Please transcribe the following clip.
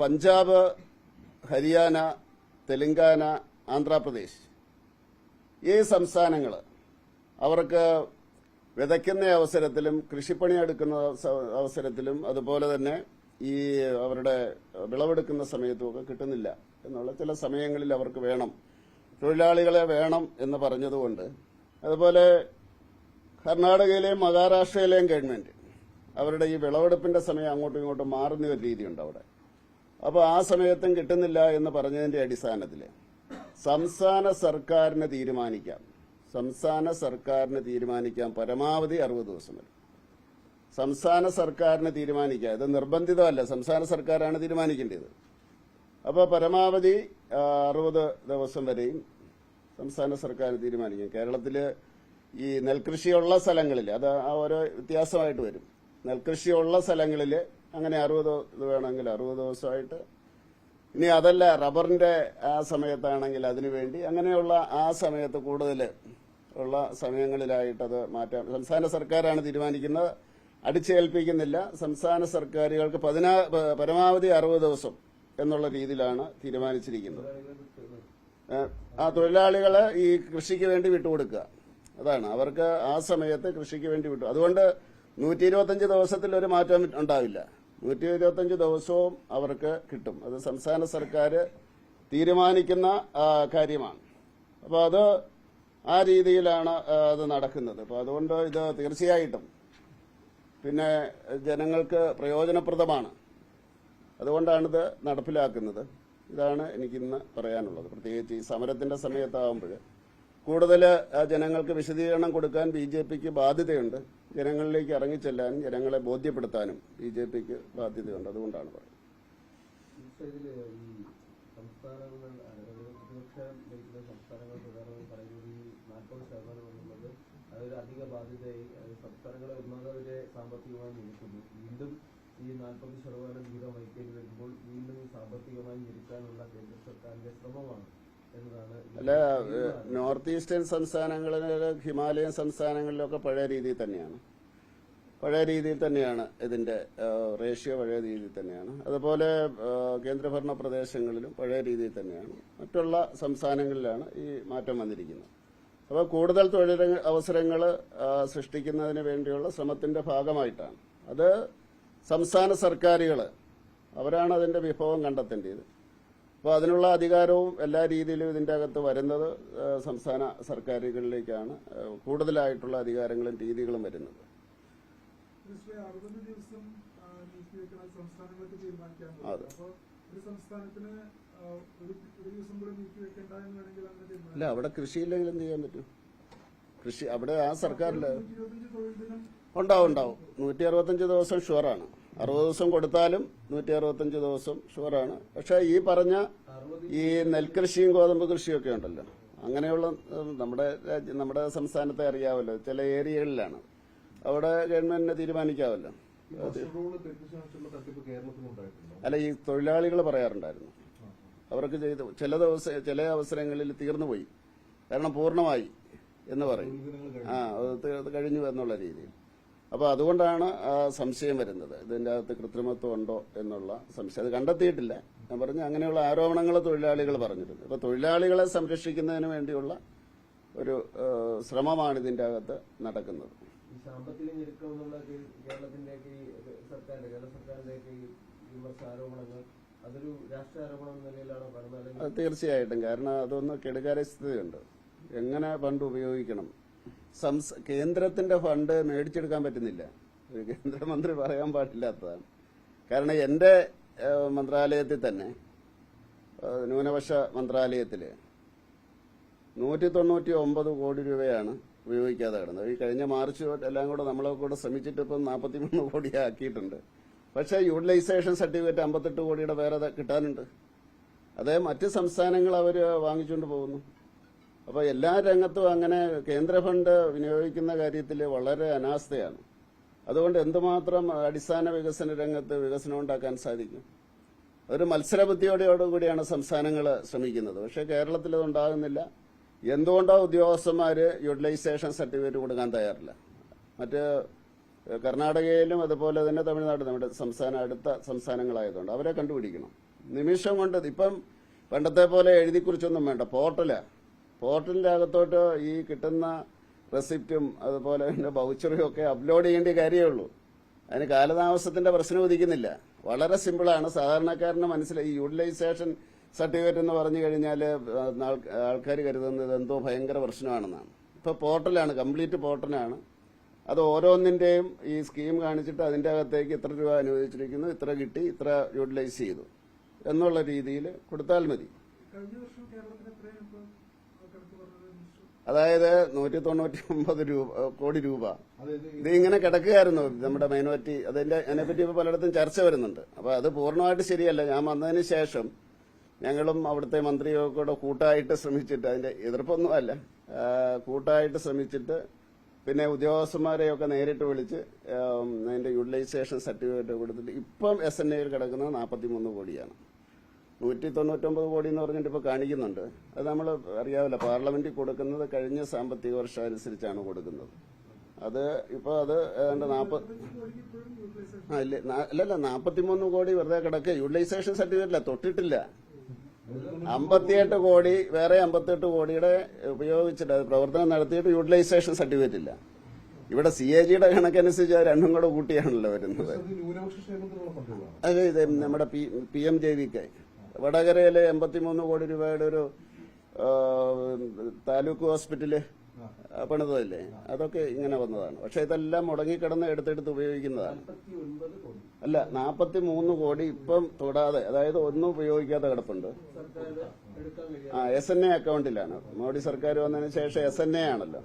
പഞ്ചാബ് ഹരിയാന തെലങ്കാന ആന്ധ്രാപ്രദേശ്. ഈ സംസ്ഥാനങ്ങൾ അവർക്ക് വിതയ്ക്കുന്ന അവസരത്തിലും കൃഷിപ്പണി എടുക്കുന്ന അവസരത്തിലും അതുപോലെ തന്നെ ഈ അവരുടെ വിളവെടുക്കുന്ന സമയത്തുമൊക്കെ കിട്ടുന്നില്ല എന്നുള്ള ചില സമയങ്ങളിൽ അവർക്ക് വേണം. തൊഴിലാളികളെ വേണം എന്ന് പറഞ്ഞതുകൊണ്ട്. അതുപോലെ കർണാടകയിലെയും മഹാരാഷ്ട്രയിലെയും ഗവൺമെന്റ് അവരുടെ ഈ വിളവെടുപ്പിന്റെ സമയം അങ്ങോട്ടും ഇങ്ങോട്ടും മാറുന്ന ഒരു രീതിയുണ്ട് അവിടെ. അപ്പോൾ ആ സമയത്തും കിട്ടുന്നില്ല എന്ന് പറഞ്ഞതിന്റെ അടിസ്ഥാനത്തിൽ സംസ്ഥാന സർക്കാരിന് തീരുമാനിക്കാം. സംസ്ഥാന സർക്കാരിന് തീരുമാനിക്കാം പരമാവധി അറുപത് ദിവസം വരെ. സംസ്ഥാന സർക്കാരിന് തീരുമാനിക്കാം. ഇത് നിർബന്ധിതമല്ല. സംസ്ഥാന സർക്കാരാണ് തീരുമാനിക്കേണ്ടത്. അപ്പോൾ പരമാവധി അറുപത് ദിവസം വരെയും സംസ്ഥാന സർക്കാർ തീരുമാനിക്കാം. കേരളത്തിൽ ഈ നെൽകൃഷിയുള്ള സ്ഥലങ്ങളിൽ അത് ഓരോ വ്യത്യാസമായിട്ട് വരും. നെൽകൃഷിയുള്ള സ്ഥലങ്ങളിൽ അങ്ങനെ അറുപത് ഇത് വേണമെങ്കിൽ അറുപത് ദിവസമായിട്ട്. ഇനി അതല്ല റബ്ബറിന്റെ ആ സമയത്താണെങ്കിൽ അതിനുവേണ്ടി അങ്ങനെയുള്ള ആ സമയത്ത് കൂടുതൽ ഉള്ള സമയങ്ങളിലായിട്ട് അത് മാറ്റാം. സംസ്ഥാന സർക്കാരാണ് തീരുമാനിക്കുന്നത്. അടിച്ചേൽപ്പിക്കുന്നില്ല. സംസ്ഥാന സർക്കാരുകൾക്ക് പതിനാ പരമാവധി അറുപത് ദിവസം എന്നുള്ള രീതിയിലാണ് തീരുമാനിച്ചിരിക്കുന്നത്. ആ തൊഴിലാളികളെ ഈ കൃഷിക്ക് വേണ്ടി വിട്ടുകൊടുക്കുക. അതാണ്. അവർക്ക് ആ സമയത്ത് കൃഷിക്ക് വേണ്ടി വിട്ടു. അതുകൊണ്ട് നൂറ്റി ഇരുപത്തഞ്ച് ദിവസത്തിൽ ഒരു മാറ്റം ഉണ്ടാവില്ല. നൂറ്റി ഇരുപത്തഞ്ച് ദിവസവും അവർക്ക് കിട്ടും. അത് സംസ്ഥാന സർക്കാർ തീരുമാനിക്കുന്ന കാര്യമാണ്. അപ്പോൾ അത് ആ രീതിയിലാണ് അത് നടക്കുന്നത്. അപ്പോൾ അതുകൊണ്ട് ഇത് തീർച്ചയായിട്ടും പിന്നെ ജനങ്ങൾക്ക് പ്രയോജനപ്രദമാണ്. അതുകൊണ്ടാണിത് നടപ്പിലാക്കുന്നത്. ഇതാണ് എനിക്കിന്ന് പറയാനുള്ളത്. പ്രത്യേകിച്ച് ഈ സമരത്തിന്റെ സമയത്താവുമ്പോൾ കൂടുതൽ ജനങ്ങൾക്ക് വിശദീകരണം കൊടുക്കാൻ ബി ജെ പിക്ക് ബാധ്യതയുണ്ട്. ജനങ്ങളിലേക്ക് ഇറങ്ങിച്ചെല്ലാനും ജനങ്ങളെ ബോധ്യപ്പെടുത്താനും ബി ജെ പിക്ക് ബാധ്യതയുണ്ട്. അതുകൊണ്ടാണ് പറയുന്നത്. അധിക ബാധ്യതയായി സംസ്ഥാനങ്ങളെ ഒന്നാമതവരെ സാമ്പത്തികമായി വീണ്ടും ഈ നാൽപ്പത് ശതമാനം വീതം വഹിക്കേണ്ടി വരുമ്പോൾ വീണ്ടും സാമ്പത്തികമായി ഞെരുക്കാനുള്ള കേന്ദ്ര സർക്കാരിന്റെ ശ്രമമാണ്. അല്ല നോർത്ത് ഈസ്റ്റേൺ സംസ്ഥാനങ്ങളിൽ ഹിമാലയൻ സംസ്ഥാനങ്ങളിലൊക്കെ പഴയ രീതിയിൽ തന്നെയാണ്. പഴയ രീതിയിൽ തന്നെയാണ് ഇതിന്റെ റേഷ്യോ പഴയ രീതിയിൽ തന്നെയാണ്. അതുപോലെ കേന്ദ്രഭരണ പ്രദേശങ്ങളിലും പഴയ രീതിയിൽ തന്നെയാണ്. മറ്റുള്ള സംസ്ഥാനങ്ങളിലാണ് ഈ മാറ്റം വന്നിരിക്കുന്നത്. അപ്പോൾ കൂടുതൽ തൊഴിൽ അവസരങ്ങൾ സൃഷ്ടിക്കുന്നതിന് വേണ്ടിയുള്ള ശ്രമത്തിന്റെ ഭാഗമായിട്ടാണ്. അത് സംസ്ഥാന സർക്കാരുകൾ അവരാണ് അതിന്റെ വിഭവം കണ്ടെത്തേണ്ടത്. അപ്പോൾ അതിനുള്ള അധികാരവും എല്ലാ രീതിയിലും ഇതിന്റെ അകത്ത് വരുന്നത് സംസ്ഥാന സർക്കാരുകളിലേക്കാണ് കൂടുതലായിട്ടുള്ള അധികാരങ്ങളും രീതികളും വരുന്നത്. അതെ. അല്ല അവിടെ കൃഷിയില്ലെങ്കിൽ എന്ത് ചെയ്യാൻ പറ്റും. കൃഷി അവിടെ ആ ഇരുപത്തഞ്ച് ഉണ്ടാവും ഉണ്ടാവും. നൂറ്റി അറുപത്തഞ്ച് ദിവസം ഷുവറാണ്. അറുപത് ദിവസം കൊടുത്താലും നൂറ്റി അറുപത്തഞ്ച് ദിവസം ഷുവറാണ്. പക്ഷെ ഈ പറഞ്ഞ ഈ നെൽകൃഷിയും ഗോതമ്പ് കൃഷിയും ഒക്കെ ഉണ്ടല്ലോ. അങ്ങനെയുള്ള നമ്മുടെ രാജ്യം നമ്മുടെ സംസ്ഥാനത്തെ അറിയാമല്ലോ ചില ഏരിയകളിലാണ്. അവിടെ ഗവൺമെന്റിനെ തീരുമാനിക്കാമല്ലോ അല്ല ഈ തൊഴിലാളികൾ പറയാറുണ്ടായിരുന്നു. അവർക്ക് ചെയ്ത് ചില ദിവസം ചില അവസരങ്ങളിൽ തീർന്നുപോയി കാരണം പൂർണമായി എന്ന് പറയും. ആ അത് കഴിഞ്ഞു എന്നുള്ള രീതിയിൽ. അപ്പോൾ അതുകൊണ്ടാണ് സംശയം വരുന്നത്. ഇതിന്റെ അകത്ത് കൃത്രിമത്വം ഉണ്ടോ എന്നുള്ള സംശയം. അത് കണ്ടെത്തിയിട്ടില്ല. ഞാൻ പറഞ്ഞു അങ്ങനെയുള്ള ആരോപണങ്ങൾ തൊഴിലാളികൾ പറഞ്ഞിരുന്നു അപ്പോൾ തൊഴിലാളികളെ സംരക്ഷിക്കുന്നതിന് വേണ്ടിയുള്ള ഒരു ശ്രമമാണ് ഇതിന്റെ അകത്ത് നടക്കുന്നത്. സാമ്പത്തിക ഞെരുക്കം എന്നുള്ള കേ- കേരളത്തിന്റെയൊക്കെ സർക്കാരിന്റെ കേരള വിമർശ ആരോപണങ്ങൾ അതൊരു രാഷ്ട്രീയ ആരോപണം എന്ന നിലയിലാണ് കാണുന്നത് അല്ലെങ്കിൽ അത് തീർച്ചയായിട്ടും. കാരണം അതൊന്ന് കെടുകാര്യസ്ഥതയുണ്ട്. എങ്ങനെ ഫണ്ട് ഉപയോഗിക്കണം? സംസ് കേന്ദ്രത്തിന്റെ ഫണ്ട് മേടിച്ചെടുക്കാൻ പറ്റുന്നില്ല. കേന്ദ്രമന്ത്രി പറയാൻ പാടില്ലാത്തതാണ്. കാരണം എന്റെ മന്ത്രാലയത്തിൽ തന്നെ ന്യൂനപക്ഷ മന്ത്രാലയത്തിൽ നൂറ്റി തൊണ്ണൂറ്റി ഒമ്പത് കോടി രൂപയാണ് ഉപയോഗിക്കാതെ കിടന്നത്. ഈ കഴിഞ്ഞ മാർച്ച് എല്ലാം കൂടെ നമ്മളെ കൂടെ ശ്രമിച്ചിട്ട് ഇപ്പം നാൽപ്പത്തിമൂന്ന് കോടി ആക്കിയിട്ടുണ്ട്. പക്ഷേ യൂട്ടിലൈസേഷൻ സർട്ടിഫിക്കറ്റ് അമ്പത്തെട്ട് കോടിയുടെ വേറെ കിട്ടാനുണ്ട്. അതേ മറ്റ് സംസ്ഥാനങ്ങൾ അവർ വാങ്ങിച്ചുകൊണ്ട് പോകുന്നു. അപ്പോൾ എല്ലാ രംഗത്തും അങ്ങനെ കേന്ദ്ര ഫണ്ട് വിനിയോഗിക്കുന്ന കാര്യത്തിൽ വളരെ അനാസ്ഥയാണ്. അതുകൊണ്ട് എന്തുമാത്രം അടിസ്ഥാന വികസന രംഗത്ത് വികസനം ഉണ്ടാക്കാൻ സാധിക്കും? ഒരു മത്സരബുദ്ധിയോടെയോടുകൂടിയാണ് സംസ്ഥാനങ്ങൾ ശ്രമിക്കുന്നത്. പക്ഷേ കേരളത്തിൽ അത് ഉണ്ടാകുന്നില്ല എന്തുകൊണ്ടോ ഉദ്യോഗസ്ഥന്മാർ യൂട്ടിലൈസേഷൻ സർട്ടിഫിക്കറ്റ് കൊടുക്കാൻ തയ്യാറില്ല? മറ്റ് കർണാടകയിലും അതുപോലെ തന്നെ തമിഴ്നാട് നമ്മുടെ സംസ്ഥാന അടുത്ത സംസ്ഥാനങ്ങളായതുകൊണ്ട് അവരെ കണ്ടുപിടിക്കണം. നിമിഷം കൊണ്ട് ഇപ്പം പണ്ടത്തെ പോലെ എഴുതിക്കുറിച്ചൊന്നും വേണ്ട. പോർട്ടലാ. പോർട്ടലിന്റെ അകത്തോട്ട് ഈ കിട്ടുന്ന റെസിപ്റ്റും അതുപോലെ തന്നെ ബൗച്ചറും ഒക്കെ അപ്ലോഡ് ചെയ്യേണ്ട കാര്യമേ ഉള്ളൂ അതിന് കാലതാമസത്തിന്റെ പ്രശ്നം ഉദിക്കുന്നില്ല. വളരെ സിമ്പിളാണ് സാധാരണക്കാരന് മനസ്സിലായി. യൂട്ടിലൈസേഷൻ സർട്ടിഫിക്കറ്റ് എന്ന് പറഞ്ഞു കഴിഞ്ഞാൽ ആൾക്കാർ കരുതുന്നത് എന്തോ ഭയങ്കര പ്രശ്നമാണെന്നാണ്. ഇപ്പോൾ പോർട്ടലാണ് കംപ്ലീറ്റ് പോർട്ടലാണ്. അത് ഓരോന്നിന്റെയും ഈ സ്കീം കാണിച്ചിട്ട് അതിന്റെ അകത്തേക്ക് ഇത്ര രൂപ അനുവദിച്ചിരിക്കുന്നു ഇത്ര കിട്ടി ഇത്ര യൂട്ടിലൈസ് ചെയ്തു. എന്നുള്ള രീതിയിൽ കൊടുത്താൽ മതി കഴിഞ്ഞ വർഷം കേരളത്തിന് എത്രയാണ് ഇപ്പോൾ കണക്ക് പറഞ്ഞത് മിനിസ്റ്റർ അതായത് നൂറ്റി തൊണ്ണൂറ്റി ഒമ്പത് രൂപ കോടി രൂപ. ഇത് ഇങ്ങനെ കിടക്കുകയായിരുന്നു നമ്മുടെ മൈനോറിറ്റി. അതിന്റെ അതിനെപ്പറ്റി ഇപ്പോൾ പലയിടത്തും ചർച്ച വരുന്നുണ്ട്. അപ്പോൾ അത് പൂർണമായിട്ട് ശരിയല്ല. ഞാൻ വന്നതിന് ശേഷം ഞങ്ങളും അവിടുത്തെ മന്ത്രിയൊക്കെ കൂടെ കൂട്ടായിട്ട് ശ്രമിച്ചിട്ട് അതിന്റെ എതിർപ്പൊന്നുമല്ല കൂട്ടായിട്ട് ശ്രമിച്ചിട്ട് പിന്നെ ഉദ്യോഗസ്ഥന്മാരെയൊക്കെ നേരിട്ട് വിളിച്ച് അതിന്റെ യൂട്ടിലൈസേഷൻ സർട്ടിഫിക്കറ്റ് കൊടുത്തിട്ട് ഇപ്പം എസ് എൻ എയിൽ കിടക്കുന്നത് നാൽപ്പത്തിമൂന്ന് കോടിയാണ്. നൂറ്റി തൊണ്ണൂറ്റൊമ്പത് കോടി എന്ന് പറഞ്ഞിട്ട് ഇപ്പോൾ കാണിക്കുന്നുണ്ട്. അത് നമ്മൾ അറിയാവില്ല പാർലമെന്റിൽ കൊടുക്കുന്നത് കഴിഞ്ഞ സാമ്പത്തിക വർഷം അനുസരിച്ചാണ് കൊടുക്കുന്നത്. അത് ഇപ്പോൾ അത് ഏതാണ്ട് നാൽപ്പത് അല്ലല്ല നാൽപ്പത്തിമൂന്ന് കോടി വെറുതെ കിടക്കുക യൂട്ടിലൈസേഷൻ സർട്ടിഫിക്കറ്റില്ല തൊട്ടിട്ടില്ല. അമ്പത്തിയെട്ട് കോടി വേറെ അമ്പത്തിയെട്ട് കോടിയുടെ ഉപയോഗിച്ചിട്ട് അത് പ്രവർത്തനം നടത്തിയിട്ട് യൂട്ടിലൈസേഷൻ സർട്ടിഫിക്കറ്റ് ഇല്ല ഇവിടെ സി എ ജിയുടെ കണക്കനുസരിച്ച് രണ്ടും കൂടെ കൂട്ടിയാണല്ലോ വരുന്നത്. അത് ഇത് നമ്മുടെ പി എം ജെ വിക്ക് വടകരയിലെ എൺപത്തിമൂന്ന് കോടി രൂപയുടെ ഒരു താലൂക്ക് ഹോസ്പിറ്റൽ പണിതല്ലേ അതൊക്കെ ഇങ്ങനെ വന്നതാണ്. പക്ഷെ ഇതെല്ലാം മുടങ്ങിക്കിടന്ന് എടുത്തെടുത്ത് ഉപയോഗിക്കുന്നതാണ്. അല്ല നാപ്പത്തി മൂന്ന് കോടി ഇപ്പം തൊടാതെ അതായത് ഒന്നും ഉപയോഗിക്കാതെ കിടപ്പുണ്ട്. ആ എസ് എൻ എ അക്കൗണ്ടിലാണ്. മോഡി സർക്കാർ വന്നതിന് ശേഷം എസ് എൻ എ ആണല്ലോ.